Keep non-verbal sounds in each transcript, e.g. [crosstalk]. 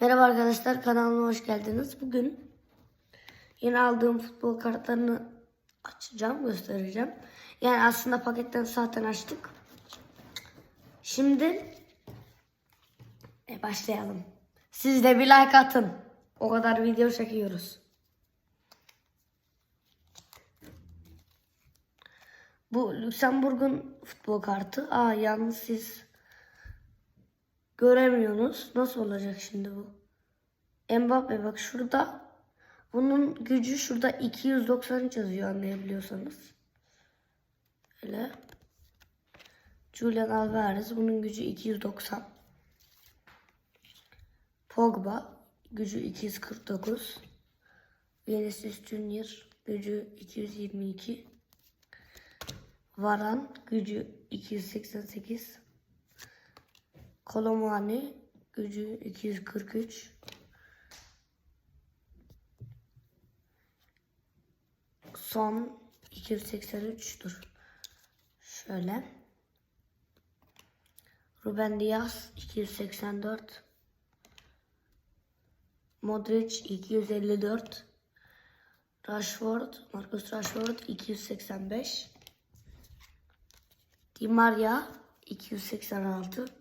Merhaba arkadaşlar kanalıma hoş geldiniz. Bugün yeni aldığım futbol kartlarını açacağım, göstereceğim. Yani aslında paketten zaten açtık. Şimdi e, başlayalım. Siz de bir like atın. O kadar video çekiyoruz. Bu Lüksemburg'un futbol kartı. Aa yalnız siz göremiyorsunuz. Nasıl olacak şimdi bu? Mbappe bak şurada. Bunun gücü şurada 293 yazıyor anlayabiliyorsanız. Öyle. Julian Alvarez bunun gücü 290. Pogba gücü 249. Vinicius Junior gücü 222. Varan gücü 288. Kolomani gücü 243. Son 283 dur. Şöyle. Ruben Diaz 284. Modric 254. Rashford, Marcus Rashford 285. Di Maria 286.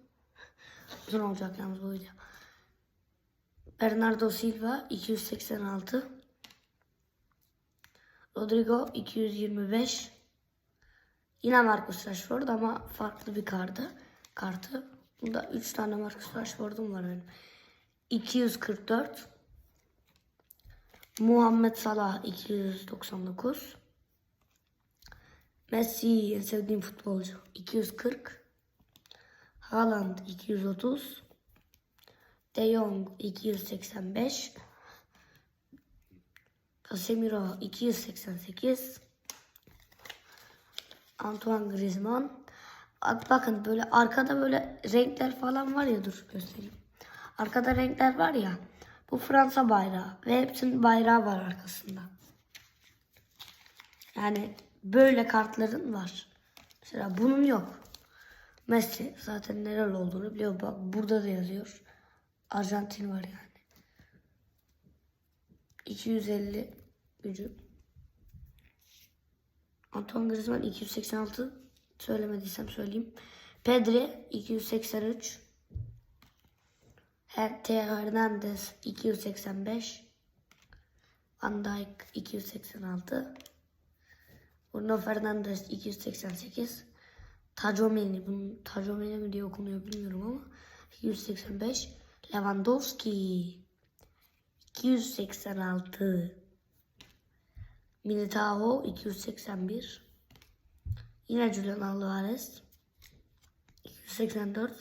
Uzun olacak yalnız bu video. Bernardo Silva 286. Rodrigo 225. Yine Marcus Rashford ama farklı bir kartı. Kartı. Bunda 3 tane Marcus Rashford'um var benim. 244. Muhammed Salah 299. Messi en sevdiğim futbolcu 240. Haaland 230. De Jong 285. Casemiro 288. Antoine Griezmann. Bak, bakın böyle arkada böyle renkler falan var ya dur göstereyim. Arkada renkler var ya. Bu Fransa bayrağı ve hepsinin bayrağı var arkasında. Yani böyle kartların var. Mesela bunun yok. Messi zaten nereli olduğunu biliyor. Bak burada da yazıyor. Arjantin var yani. 250 gücü. Antoine Griezmann 286. Söylemediysem söyleyeyim. Pedri 283. Theo Hernandez 285. Van Dijk 286. Bruno Fernandes 288. Tacomeni, bunun Tacomeni mi diye okunuyor bilmiyorum ama 285. Lewandowski 286. Militao 281. Yine Julian Alvarez 284.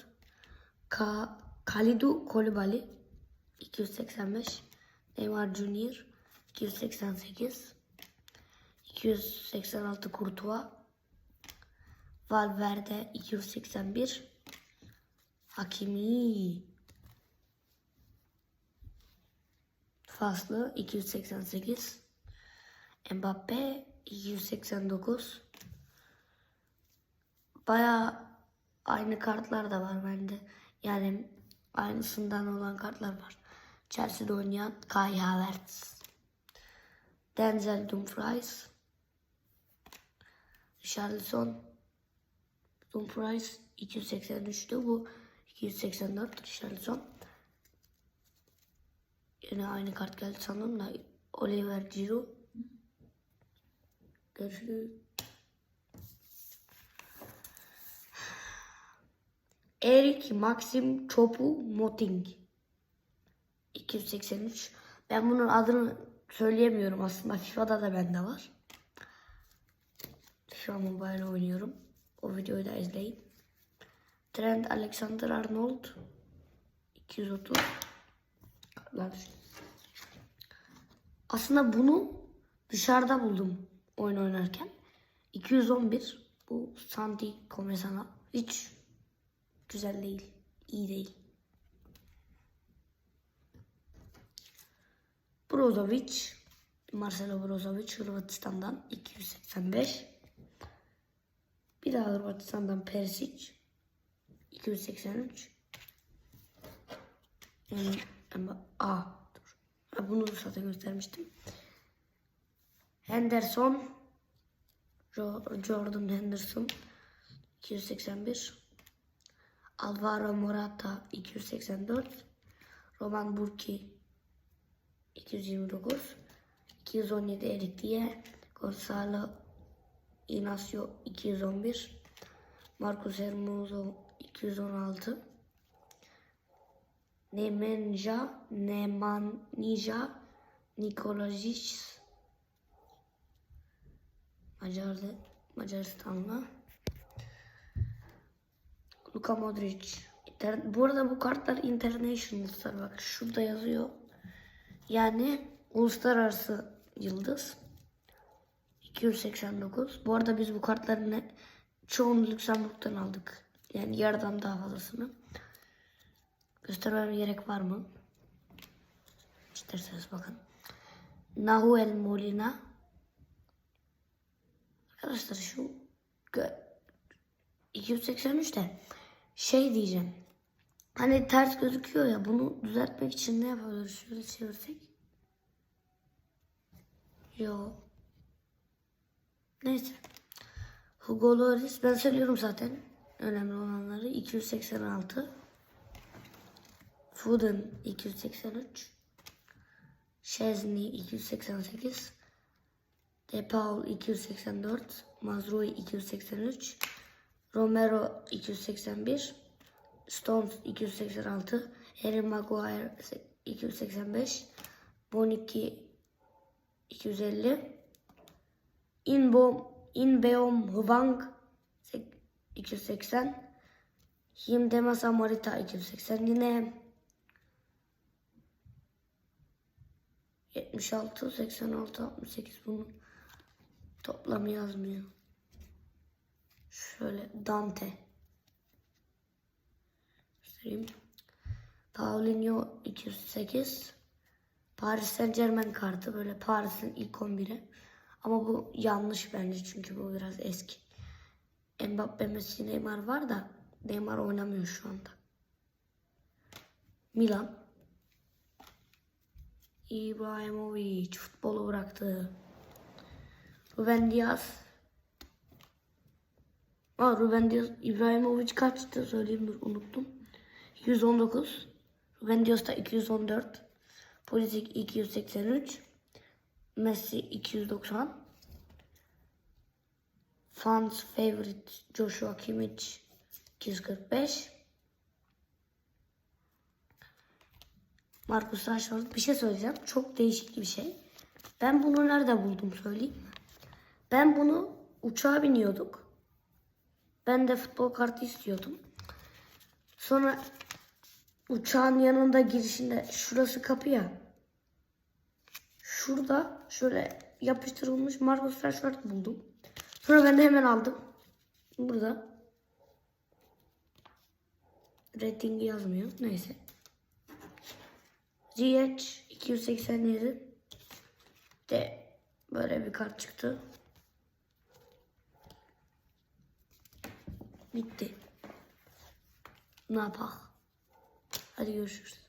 Ka Kalidu Kolibali 285. Neymar Junior 288. 286 Courtois. Valverde 281. Hakimi. Faslı 288. Mbappe 289. Baya aynı kartlar da var bende. Yani aynısından olan kartlar var. Chelsea'de oynayan Kai Havertz. Denzel Dumfries. Richarlison. Dumfries 283'tü bu. 284 Richarlison. Yine aynı kart geldi sanırım da Oliver Giroud. Görüşürüz. Erik Maxim Chopu Moting. 283. Ben bunun adını söyleyemiyorum aslında. [laughs] FIFA'da da bende var. FIFA Mobile oynuyorum. O videoyu da izleyin. Trent Alexander Arnold 230. Kartlar düştü. Aslında bunu dışarıda buldum oyun oynarken. 211 bu Santi Comesana hiç güzel değil, iyi değil. Brozovic, Marcelo Brozovic Hırvatistan'dan 285. Bir daha Hırvatistan'dan Persic 283. Yani Ama A. Dur. Ha, bunu zaten göstermiştim. Henderson. Jo- Jordan Henderson. 281. Alvaro Morata 284. Roman Burki 229. 217 Erik Diye. Gonzalo Inacio 211. Marcos Hermoso 216. Nemanja Nemanija Nikolajic Macar'da Macaristanlı. Luka Modric. İnter- Bu arada bu kartlar international'lar bak şurada yazıyor. Yani uluslararası yıldız. 289. Bu arada biz bu kartların çoğunu Lüksemburg'dan aldık. Yani yarıdan daha fazlasını. Göstermem gerek var mı? İsterseniz bakın. Nahuel Molina. Arkadaşlar şu gö- 283 de şey diyeceğim. Hani ters gözüküyor ya bunu düzeltmek için ne yapabiliriz? Şöyle çevirsek. Yo. Neyse. Hugo Lloris ben söylüyorum zaten. Önemli olanları 286. Foden 283. Şezni 288. De Paul 284. Mazrui 283. Romero 281. Stones 286. Harry Maguire 285. Boniki 250. Inbom Inbeom Hwang 280. Himdemasa Morita 280 yine 76, 86, 68 bunun toplamı yazmıyor. Şöyle Dante. Göstereyim. Paulinho 208. Paris Saint Germain kartı böyle Paris'in ilk 11'i. Ama bu yanlış bence çünkü bu biraz eski. Mbappe, Messi, Neymar var da Neymar oynamıyor şu anda. Milan. İbrahimovic futbolu bıraktı. Ruben Diaz. Aa, Ruben Diaz, İbrahimovic kaçtı söyleyeyim dur unuttum. 219. Ruben Diaz da 214. Pulisic 283. Messi 290. Fans favorite Joshua Kimmich 245. Marcus Rashford bir şey söyleyeceğim. Çok değişik bir şey. Ben bunu nerede buldum söyleyeyim. Ben bunu uçağa biniyorduk. Ben de futbol kartı istiyordum. Sonra uçağın yanında girişinde şurası kapı ya. Şurada şöyle yapıştırılmış Marcus Rashford buldum. Sonra ben de hemen aldım. Burada. Ratingi yazmıyor. Neyse. GH 287 de böyle bir kart çıktı. Bitti. Ne yapak? Hadi görüşürüz.